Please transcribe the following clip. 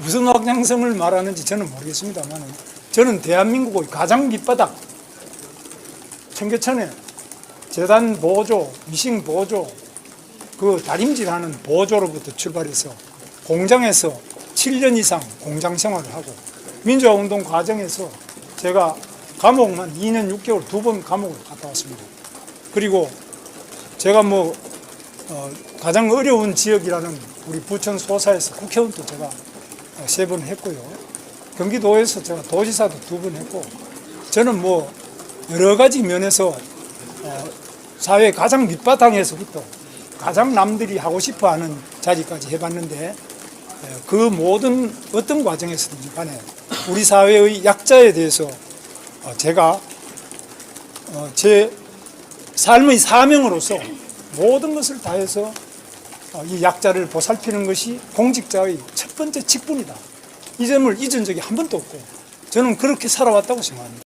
무슨 확장성을 말하는지 저는 모르겠습니다만 저는 대한민국의 가장 밑바닥 청계천에 재단 보조, 미싱 보조, 그 다림질하는 보조로부터 출발해서 공장에서 7년 이상 공장 생활을 하고 민주화 운동 과정에서 제가 감옥만 2년 6개월 두 번 감옥을 갔다 왔습니다. 그리고 제가 뭐 어, 가장 어려운 지역이라는 우리 부천 소사에서 국회의원도 제가 세 번 했고요. 경기도에서 제가 도지사도 두 번 했고 저는 뭐 여러 가지 면에서 어, 사회 가장 밑바탕에서부터 가장 남들이 하고 싶어 하는 자리까지 해봤는데 에, 그 모든 어떤 과정에서든지 간에 우리 사회의 약자에 대해서 어, 제가 어, 제 삶의 사명으로서 모든 것을 다해서 어, 이 약자를 보살피는 것이 공직자의 첫 번째 직분이다. 이 점을 잊은 적이 한 번도 없고 저는 그렇게 살아왔다고 생각합니다.